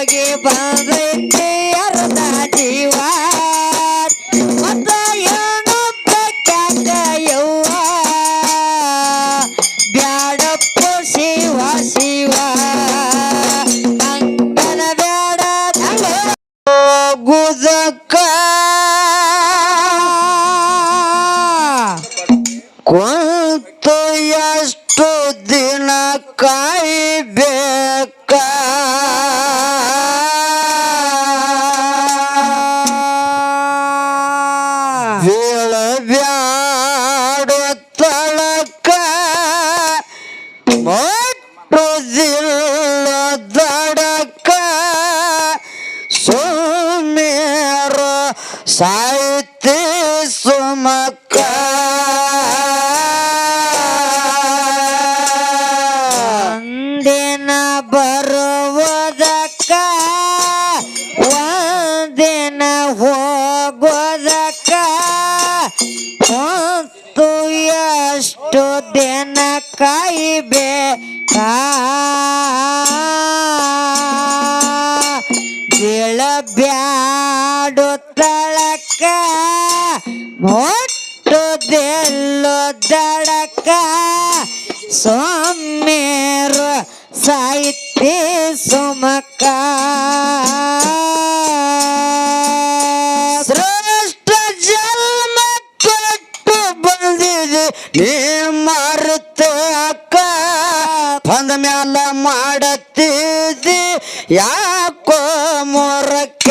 ಹೋಗಿ ಬಂದೈತಿ ಅರ್ಧ ಜೀವ ಮತ್ತ ಏನು ಕ್ಯಾಟ ಯವ್ವ? ಬ್ಯಾಡಪ್ಪ ಶಿವ ಶಿವ. ನಂಗನ ಬ್ಯಾಡ ಎಷ್ಟು ದಿನ ಕಾಯ್ಬೇಕು? Bye. ಎಷ್ಟು ದಿನ ಕಾಯಿಬೇ ಬೀಳಬ್ಯಾಡು ತಳಕ ಮೊಟ್ಟು ದೆಲ್ಲು ದಡಕ ಸೊಮ್ಮೇರು ಸಾಹಿತ್ಯ ಸುಮಕ ಏ ಮರೆತು ಅಕ್ಕ ಬಂದ ಮ್ಯಾಲ ಮಾಡತ್ತಿದ್ದಿ ಯಾಕೋ ಮೊರಕ್ಕ?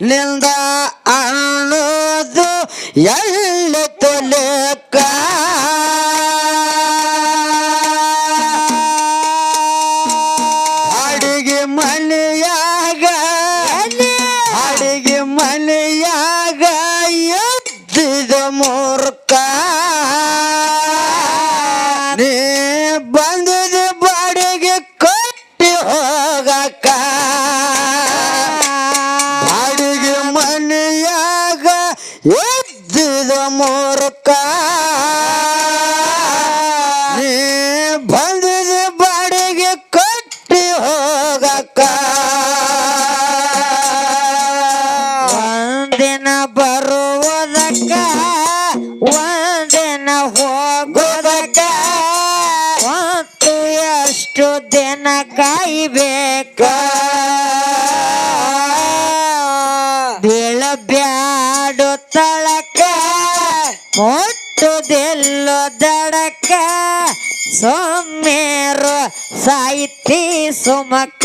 ನಿಲ್ದ ಅನ್ನೋದು ಎಲ್ಲ ಎಷ್ಟು ದಿನ ಕಾಯ್ಬೇಕ? ಬೀಳಬ್ಯಾಡು ತಳಕ ಮುಟ್ಟುದಿಲ್ಲೋ ದಡಕ ಸೊಮ್ಮೇರು ಸಾಹಿತಿ ಸುಮಕ.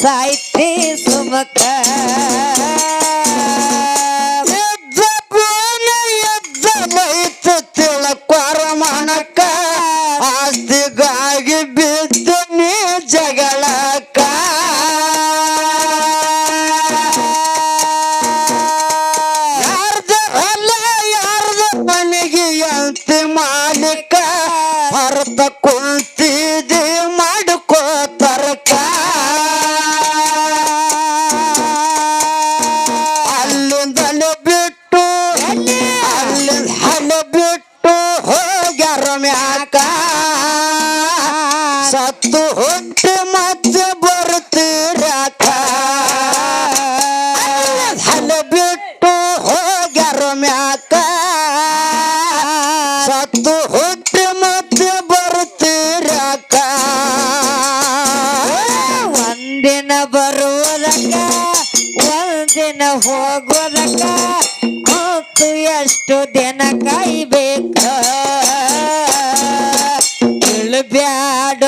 side. ಮತ್ತೆ ಬರ್ತೀರಾಕ ಹಲ ಬಿಟ್ಟು ಹೋಗ್ಯಾರ ಮ್ಯಾಕ? ಸತ್ತು ಹುಟ್ಟು ಮತ್ತೆ ಬರ್ತೀರಾಕ ಒಂದಿನ ಬರುವುದಕ್ಕ, ಒಂದಿನ ಹೋಗೋದಕ್ಕ ಮತ್ತು ಎಷ್ಟು ದಿನ ಕಾಯ್ಬೇಕ? ಬ್ಯಾಡ